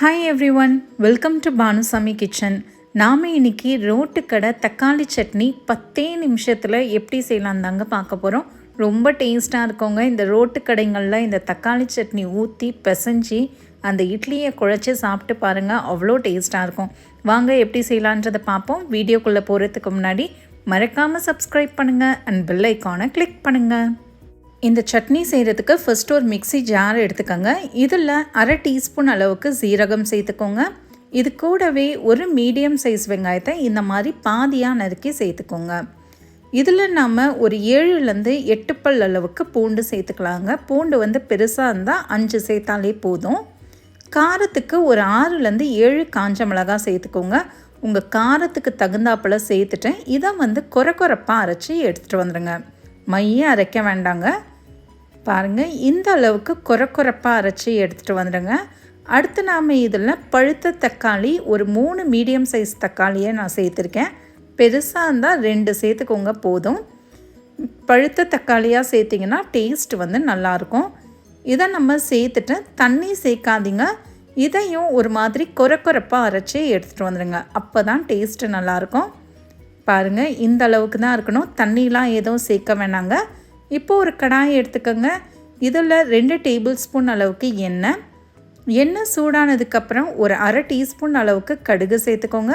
Hi everyone welcome to Bhanusami kitchen நாம் இன்னைக்கு road கடை தக்காளி சட்னி பத்தே நிமிஷத்தில் எப்படி செய்யலாம் தாங்க பார்க்க போகிறோம் ரொம்ப டேஸ்ட்டாக இருக்கவங்க இந்த ரோட்டு கடைங்களில் இந்த தக்காளி சட்னி ஊற்றி பிசைஞ்சி அந்த இட்லியை குழச்சி சாப்பிட்டு பாருங்கள் அவ்வளோ டேஸ்ட்டாக இருக்கும். வாங்க எப்படி செய்யலான்றதை பார்ப்போம். வீடியோக்குள்ளே போகிறதுக்கு முன்னாடி மறக்காமல் சப்ஸ்கிரைப் பண்ணுங்கள் அண்ட் பெல் ஐக்கானை கிளிக் பண்ணுங்கள் இந்த சட்னி செய்கிறதுக்கு ஃபஸ்ட்டு ஒரு மிக்ஸி ஜார் எடுத்துக்கோங்க. இதில் அரை டீஸ்பூன் அளவுக்கு சீரகம் சேர்த்துக்கோங்க. இது கூடவே ஒரு மீடியம் சைஸ் வெங்காயத்தை இந்த மாதிரி பாதியாக நறுக்கி சேர்த்துக்கோங்க. இதில் நாம் ஒரு ஏழுலேருந்து எட்டு பல் அளவுக்கு பூண்டு சேர்த்துக்கலாங்க. பூண்டு வந்து பெருசாக இருந்தால் அஞ்சு சேர்த்தாலே போதும். காரத்துக்கு ஒரு ஆறுலேருந்து ஏழு காஞ்ச மிளகாய் சேர்த்துக்கோங்க. உங்கள் காரத்துக்கு தகுந்தாப்பில் சேர்த்துட்டேன் இதை வந்து குறை குறைப்பாக அரைச்சி எடுத்துகிட்டு வந்துடுங்க மைய அரைக்க வேண்டாங்க. பாருங்கள் இந்த அளவுக்கு குறை குறைப்பாக அரைச்சி எடுத்துகிட்டு வந்துடுங்க. அடுத்து நாம் இதில் பழுத்த தக்காளி ஒரு மூணு மீடியம் சைஸ் தக்காளியை நான் சேர்த்துருக்கேன். பெருசாக இருந்தால் ரெண்டு சேர்த்துக்கோங்க போதும். பழுத்த தக்காளியாக சேர்த்திங்கன்னா டேஸ்ட் வந்து நல்லாயிருக்கும். இதை நம்ம சேர்த்துட்டு தண்ணி சேர்க்காதீங்க. இதையும் ஒரு மாதிரி குறை குறைப்பாக அரைச்சி எடுத்துகிட்டு வந்துடுங்க. அப்போ தான் டேஸ்ட்டு நல்லாயிருக்கும். பாருங்கள் இந்த அளவுக்கு தான் இருக்கணும். தண்ணிலாம் எதுவும் சேர்க்க வேணாங்க. இப்போது ஒரு கடாயை எடுத்துக்கோங்க. இதில் ரெண்டு டேபிள் ஸ்பூன் அளவுக்கு எண்ணெய். எண்ணெய் சூடானதுக்கப்புறம் ஒரு அரை டீஸ்பூன் அளவுக்கு கடுகு சேர்த்துக்கோங்க.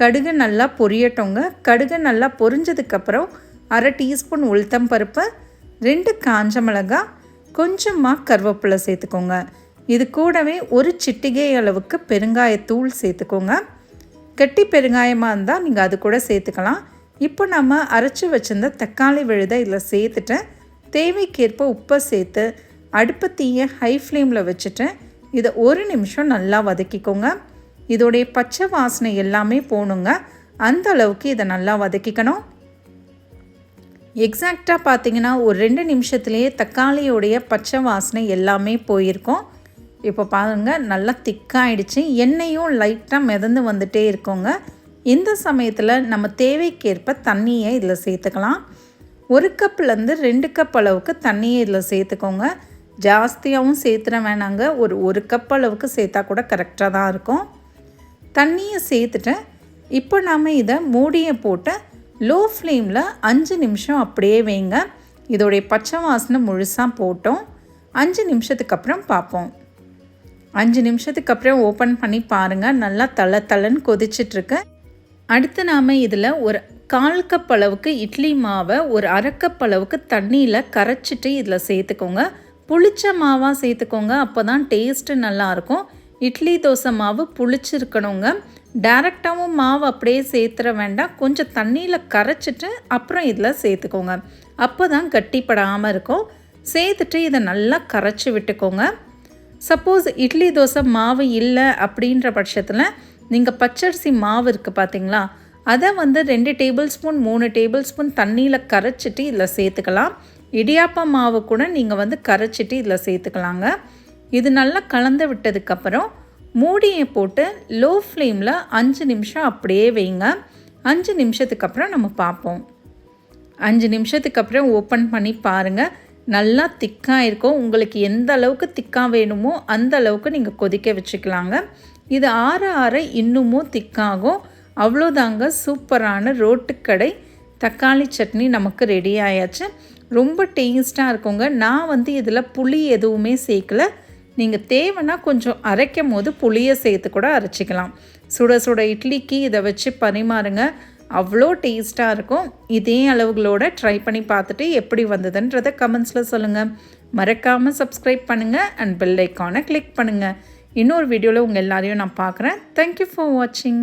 கடுகு நல்லா பொரியட்டோங்க. கடுகு நல்லா பொரிஞ்சதுக்கப்புறம் அரை டீஸ்பூன் உளுத்தம் பருப்பு ரெண்டு காஞ்ச மிளகாய் கொஞ்சமாக கருவேப்பிலை சேர்த்துக்கோங்க. இது கூடவே ஒரு சிட்டிகை அளவுக்கு பெருங்காயத்தூள் சேர்த்துக்கோங்க. கெட்டி பெருங்காயமாக இருந்தால் நீங்கள் அது கூட சேர்த்துக்கலாம். இப்போ நம்ம அரைச்சி வச்சிருந்த தக்காளி விழுதை இதில் சேர்த்துட்டேன் தேவைக்கேற்ப உப்பை சேர்த்து அடுப்பு தீயை ஹை ஃப்ளேமில் வச்சுட்டு இதை ஒரு நிமிஷம் நல்லா வதக்கிக்கோங்க. இதோடைய பச்சை வாசனை எல்லாமே போகணுங்க அந்த அளவுக்கு இதை நல்லா வதக்கிக்கணும். எக்ஸாக்டாக பார்த்தீங்கன்னா ஒரு ரெண்டு நிமிஷத்துலேயே தக்காளியோடைய பச்சை வாசனை எல்லாமே போயிருக்கும். இப்போ பாருங்கள் நல்லா திக்காயிடுச்சு எண்ணெயும் லைட்டாக மிதந்து வந்துட்டே இருக்கோங்க. இந்த சமயத்தில் நம்ம தேவைக்கேற்ப தண்ணியை இதில் சேர்த்துக்கலாம். ஒரு கப்லேருந்து ரெண்டு கப் அளவுக்கு தண்ணியை இதில் சேர்த்துக்கோங்க. ஜாஸ்தியாகவும் சேர்த்துட வேணாங்க. ஒரு ஒரு கப் அளவுக்கு சேர்த்தா கூட கரெக்டாக தான் இருக்கும். தண்ணியை சேர்த்துட்டு இப்போ நாம் இதை மூடியை போட்டு லோ ஃப்ளேமில் அஞ்சு நிமிஷம் அப்படியே வைங்க. இதோடைய பச்சை வாசனை முழுசாக போட்டோம். அஞ்சு நிமிஷத்துக்கு அப்புறம் பார்ப்போம். அஞ்சு நிமிஷத்துக்கு அப்புறம் ஓப்பன் பண்ணி பாருங்கள் நல்லா தலை தலைன்னு கொதிச்சிட்ருக்கு அடுத்து நாம் இதில் ஒரு கால் கப் அளவுக்கு இட்லி மாவை ஒரு அரைக்கப் அளவுக்கு தண்ணியில் கரைச்சிட்டு இதில் சேர்த்துக்கோங்க. புளிச்ச மாவாக சேர்த்துக்கோங்க அப்போ தான் டேஸ்ட்டு நல்லாயிருக்கும் இட்லி தோசை மாவு புளிச்சிருக்கணுங்க. டேரெக்டாகவும் மாவு அப்படியே சேர்த்துற வேண்டாம். கொஞ்சம் தண்ணியில் கரைச்சிட்டு அப்புறம் இதில் சேர்த்துக்கோங்க. அப்போ தான் கட்டிப்படாமல் இருக்கும். சேர்த்துட்டு இதை நல்லா கரைச்சி விட்டுக்கோங்க. சப்போஸ் இட்லி தோசை மாவு இல்லை அப்படின்ற பட்சத்தில் நீங்கள் பச்சரிசி மாவு இருக்குது பார்த்தீங்களா அதை வந்து ரெண்டு டேபிள் ஸ்பூன் மூணு டேபிள் ஸ்பூன் தண்ணியில் கரைச்சிட்டு இதில் சேர்த்துக்கலாம். இடியாப்ப மாவு கூட நீங்கள் வந்து கரைச்சிட்டு இதில் சேர்த்துக்கலாங்க. இது நல்லா கலந்து விட்டதுக்கப்புறம் மூடியை போட்டு லோ ஃப்ளேமில் அஞ்சு நிமிஷம் அப்படியே வைங்க. அஞ்சு நிமிஷத்துக்கு அப்புறம் நம்ம பார்ப்போம். அஞ்சு நிமிஷத்துக்கு அப்புறம் ஓப்பன் பண்ணி பாருங்கள் நல்லா திக்காக இருக்கும் உங்களுக்கு எந்த அளவுக்கு திக்காக வேணுமோ அந்த அளவுக்கு நீங்கள் கொதிக்க வச்சுக்கலாங்க. இது ஆற ஆற இன்னமும் திக்காகும். அவ்வளோதாங்க சூப்பரான ரோட்டுக்கடை தக்காளி சட்னி நமக்கு ரெடி ஆயாச்சு. ரொம்ப டேஸ்ட்டாக இருக்குங்க. நான் வந்து இதில் புளி எதுவுமே சேர்க்கல. நீங்கள் தேவைன்னா கொஞ்சம் அரைக்கும் போது புளியை சேர்த்து கூட அரைச்சிக்கலாம். சுட சுட இட்லிக்கு இதை வச்சு பரிமாறுங்க. அவ்வளோ டேஸ்ட்டாக இருக்கும். இதே அளவுகளோட ட்ரை பண்ணி பார்த்துட்டு எப்படி வந்ததுன்றதை கமெண்ட்ஸில் சொல்லுங்கள் மறக்காமல் சப்ஸ்கிரைப் பண்ணுங்கள் அண்ட் பெல் ஐக்கானை கிளிக் பண்ணுங்கள் இன்னொரு வீடியோவில் உங்கள் எல்லாரையும் நான் பார்க்குறேன். தேங்க்யூ ஃபார் வாட்சிங்